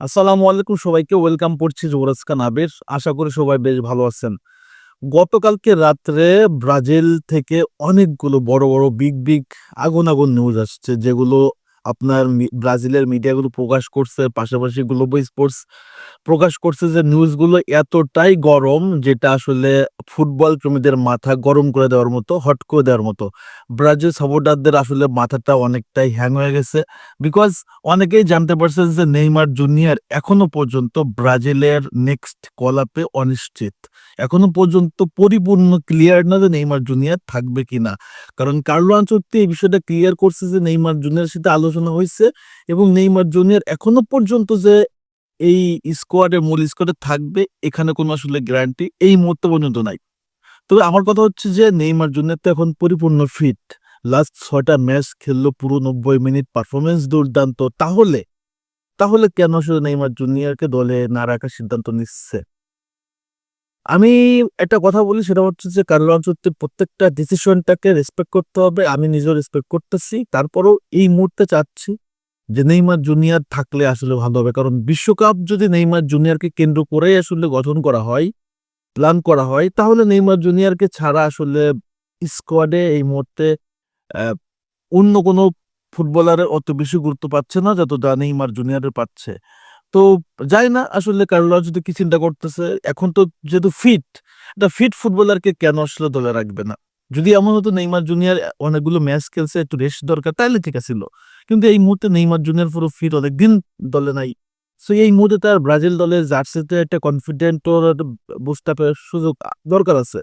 আসসালামু আলাইকুম সবাইকে, ওয়েলকাম করছি যুবরাজ খান আবির। আশা করি সবাই বেশ ভালো আছেন। গতকালকে রাত্রে ব্রাজিল থেকে অনেকগুলো বড় বড় বিগ বিগ আগুন আগুন নিউজ আসছে, যেগুলো আপনার ব্রাজিলের মিডিয়াগুলো প্রকাশ করছে, পাশাপাশি গ্লোবো স্পোর্টস প্রকাশ করছে যে নিউজগুলো এতটাই গরম যেটা আসলে ফুটবল প্রেমীদের মাথা গরম করে দেওয়ার মতো হট করে দেওয়ার মতো। ব্রাজিল সাপোর্টারদের আসলে মাথাটা অনেকটাই হ্যাং হয়ে গেছে বিকজ অনেকেই জানতে পারছেন যে নেইমার জুনিয়র এখনও পর্যন্ত ব্রাজিলের নেক্সট কলাপে অনিশ্চিত। এখনও পর্যন্ত পরিপূর্ণ ক্লিয়ার না যে নেইমার জুনিয়র থাকবে কিনা। কারণ কার্লো আনচত্তি এই বিষয়টা ক্লিয়ার করছে যে নেইমার জুনিয়রের সাথে আলোচনা হয়েছে এবং নেইমার জুনিয়র এখনও পর্যন্ত যে এই স্কোয়াডের মূল স্কোয়াডে থাকবে, এখানে কোনো আসলে গ্যারান্টি এই মুহূর্তে পর্যন্ত নাই। তবে আমার কথা হচ্ছে যে নেইমার জুনিয়র তো এখন পরিপূর্ণ ফিট। লাস্ট ছয়টা ম্যাচ খেললো পুরো নব্বই মিনিট, পারফরমেন্স দুর্দান্ত। তাহলে তাহলে কেন আসলে নেইমার জুনিয়রকে দলে না রাখার সিদ্ধান্ত নিচ্ছে? আমি একটা কথা বলি, সেটা হচ্ছে যে কার্লো আনচত্তির প্রত্যেকটা ডিসিশনটাকে রেসপেক্ট করতে হবে। আমি নিজেও রেসপেক্ট করতেছি। তারপরেও এই মুহূর্তে চাচ্ছি যে নেইমার জুনিয়র থাকলে আসলে ভালো হবে। কারণ বিশ্বকাপ যদি নেইমার জুনিয়রকে কেন্দ্র করেই আসলে গঠন করা হয় প্ল্যান করা হয়, তাহলে নেইমার জুনিয়রকে ছাড়া আসলে স্কোয়াডে এই মুহূর্তে অন্য কোনো ফুটবলারের অত বেশি গুরুত্ব পাচ্ছে না যতটা নেইমার জুনিয়রের পাচ্ছে। তো যাই না, আসলে কার্লো যদি কি চিন্তা করতেছে, এখন তো যেহেতু ফিট এটা ফিট ফুটবলারকে কেন আসলে দলে রাখবে না? যদি এমন হতো নেইমার জুনিয়র অনেকগুলো ম্যাচ খেলছে, একটু রেস্ট দরকার তাহলে ঠিক আছিল। কিন্তু এই মুহূর্তে নেইমার জুনিয়র পুরো ফিট অনেকদিন দলে নাই। সো এই মুহূর্তে তার ব্রাজিল দলের জার্সিতে একটা কনফিডেন্ট ওর বুস্টাপের সুযোগ দরকার আছে।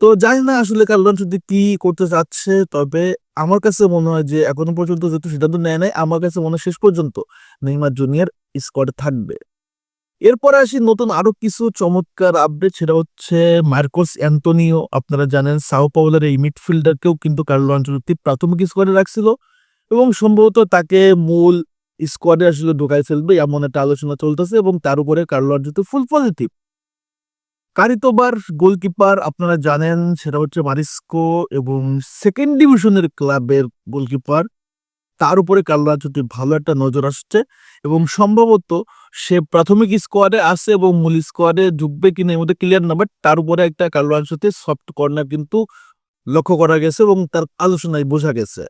তো জানি না, আসলে কার্লন যদি কি করতে চাচ্ছে তবে আমার কাছে মনে হয় যে এখনও পর্যন্ত যেহেতু সিদ্ধান্ত নেয় নাই, আমার কাছে মনে হয় শেষ পর্যন্ত নেইমার জুনিয়র স্কোয়াডে থাকবে। এরপরে আসি নতুন আরও কিছু চমৎকার আপডেট সেটা হচ্ছে মার্কোস অ্যান্টোনিও। আপনারা জানেন, সাও পাওলার এই মিডফিল্ডারকেও কিন্তু কার্লো আনচলতি প্রাথমিক স্কোয়াডে রাখছিল এবং সম্ভবত তাকে মূল স্কোয়াডে আসলে ঢোকাই ফেলবে এমন একটা আলোচনা চলতেছে এবং তার উপরে কার্লো আনচলতি ফুল পজিটিভ কারিতোবার গোলকিপার, আপনারা জানেন, সেটা হচ্ছে মারিস্কো এবং সেকেন্ড ডিভিশনের ক্লাবের গোলকিপার। তার উপরে কার্লো আনচলতি ভালো একটা নজর আসছে এবং সম্ভবত সে প্রাথমিক স্কোয়াডে আছে এবং মূল স্কোয়াডে ঢুকবে কিনা এর মধ্যে ক্লিয়ার না বাট তার উপরে একটা কার্লো আনচলতি সফট কর্নার কিন্তু লক্ষ্য করা গেছে এবং তার আলোচনায় বোঝা গেছে।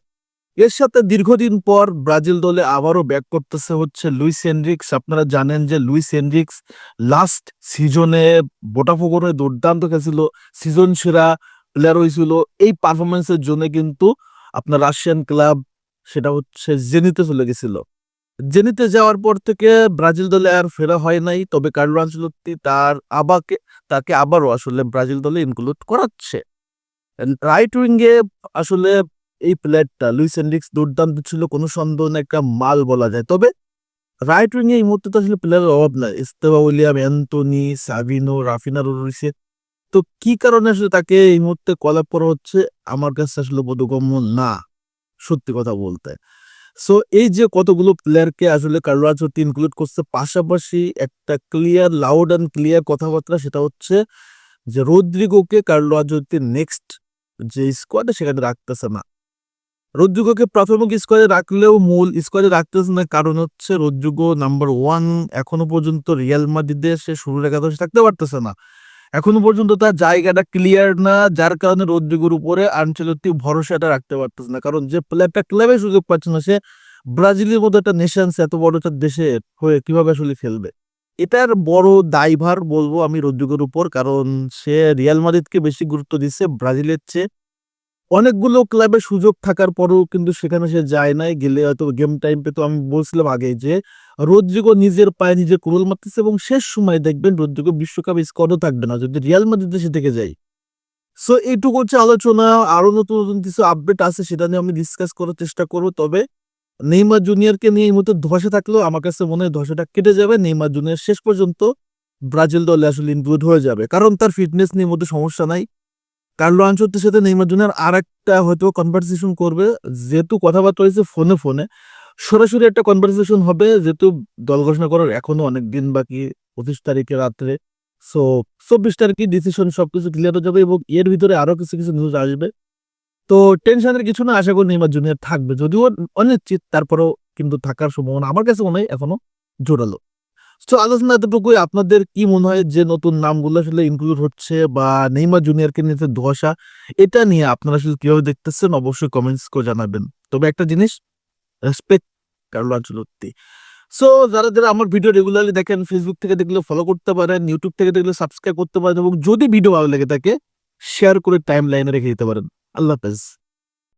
এর সাথে দীর্ঘদিন পর ব্রাজিল দলে আবারও ব্যাক করতেছে হচ্ছে লুইস এনরিক্স। আপনারা জানেন যে লুইস এনরিক্স লাস্ট সিজনে বোটাফোগোরে দুর্দান্ত খেলছিল সিজন সেরা প্লেয়ার হয়েছিল। এই পারফরমেন্সের জন্য কিন্তু আপনার রাশিয়ান ক্লাব সেটা হচ্ছে জেনিতে চলে গেছিল। জেনিতে যাওয়ার পর থেকে ব্রাজিল দলে আর ফেরা হয় নাই, তবে কার্লো আনচেলত্তি তার আবাকে, তাকে আবারও আসলে ব্রাজিল দলে ইনক্লুড করাচ্ছে। রাইট উইঙ্গে আসলে এই প্লেয়ারটা লুইস এনরিক্স দুর্দান্ত ছিল, কোনো সন্দেহ না একটা মাল বলা যায়। তবে রাইট উইং এ এই মুহূর্তে তো আসলে প্লেয়ারের অভাব নাই। ইস্তেফা উইলিয়াম অ্যান্টনি সাভিনো, রাফিনার রয়েছে। তো কি কারণে আসলে তাকে এই মুহূর্তে কলাপ করা হচ্ছে? আমার কাছে আসলে বোধগম্য না। সত্যি কথা বলতে। সো এই যে কতগুলো প্লেয়ারকে আসলে কার্লো ইনক্লুড করছে, পাশাপাশি একটা ক্লিয়ার লাউড অ্যান্ড ক্লিয়ার কথাবার্তা সেটা হচ্ছে যে রদ্রিগোকে কার্লো নেক্সট যে স্কোয়াডে সেখানে রাখতেছে না। রদ্রিগোকে প্রাথমিক স্কোয়াডে রাখলেও মূল স্কোয়াডে রাখতেছে না, কারণ হচ্ছে রদ্রিগো নাম্বার ওয়ান এখনও পর্যন্ত রিয়াল মাদ্রিদে সে শুরুর একাদশে থাকতে পারতেছে না। এখনও পর্যন্ত তার জায়গাটা ক্লিয়ার না, যার কারণে রদ্রিগোর উপরে আনচেলত্তি ভরসাটা রাখতে পারতেছে না। কারণ যে প্লেয়ারটা ক্লাবে সুযোগ পাচ্ছে না, সে ব্রাজিলের মতো একটা নেশনস এত বড় একটা দেশের হয়ে কীভাবে আসলে খেলবে? এটার বড় দায়ভার বলব আমি রদ্রিগোর উপর, কারণ সে রিয়াল মাদ্রিদকে বেশি গুরুত্ব দিচ্ছে, ব্রাজিলের চেয়ে অনেকগুলো ক্লাবে সুযোগ থাকার পরেও কিন্তু সেখানে সে যায় নাই। গেলে হয়তো গেম টাইম পেতো। আমি বলছিলাম আগে যে, রদ্রিগো নিজের পায়ে নিজে কুরুল মারতেছে এবং শেষ সময় দেখবেন রদ্রিগো বিশ্বকাপ স্কোয়াডও থাকবে না, যদি রিয়াল মাদ্রিদে সে থেকে যায়। সো এইটুকু হচ্ছে আলোচনা। আরও নতুন নতুন কিছু আপডেট আছে সেটা নিয়ে আমি ডিসকাস করার চেষ্টা করব। তবে নেইমার জুনিয়রকে নিয়ে এই মুহূর্তে ধসে থাকলেও আমার কাছে মনে হয় ধসাটা কেটে যাবে। নেইমার জুনিয়র শেষ পর্যন্ত ব্রাজিল দলে আসলে ইনক্লুড হয়ে যাবে। কারণ তার ফিটনেস নিয়ে মধ্যে সমস্যা নাই। কার্লো আনচত্তির সাথে নেইমার জুনিয়র আর একটা হয়তো কনভারসেশন করবে। যেহেতু কথাবার্তা হয়েছে ফোনে ফোনে, সরাসরি একটা কনভারসেশন হবে, যেহেতু দল ঘোষণা করার এখনও অনেক দিন বাকি, পঁচিশ তারিখে রাত্রে। সো চব্বিশ তারিখে ডিসিশন সবকিছু ক্লিয়ার হয়ে যাবে এবং এর ভিতরে আরও কিছু কিছু নিউজ আসবে। তো টেনশনের কিছু না, আশা করি নেইমার জুনিয়র থাকবে। যদিও অনিশ্চিত, তারপরেও কিন্তু থাকার সম্ভাবনা আমার কাছে মনে হয় এখনও জোরালো। তো আলোচনা এতটুকুই। আপনাদের কি মনে হয় যে নতুন নামগুলো আসলে ইনক্লুড হচ্ছে বা নেইমার জুনিয়রকে নিয়ে ধোয়াশা, এটা নিয়ে আপনারা আসলে কীভাবে দেখতেছেন? অবশ্যই কমেন্টস করে জানাবেন। তবে একটা জিনিস রেসপেক্ট কার্লো সো যারা যারা আমার ভিডিও রেগুলারলি দেখেন ফেসবুক থেকে দেখলে ফলো করতে পারেন ইউটিউব থেকে দেখলে সাবস্ক্রাইব করতে পারেন এবং যদি ভিডিও ভালো লেগে থাকে শেয়ার করে টাইম লাইনে রেখে দিতে পারেন। আল্লাহ হাফেজ।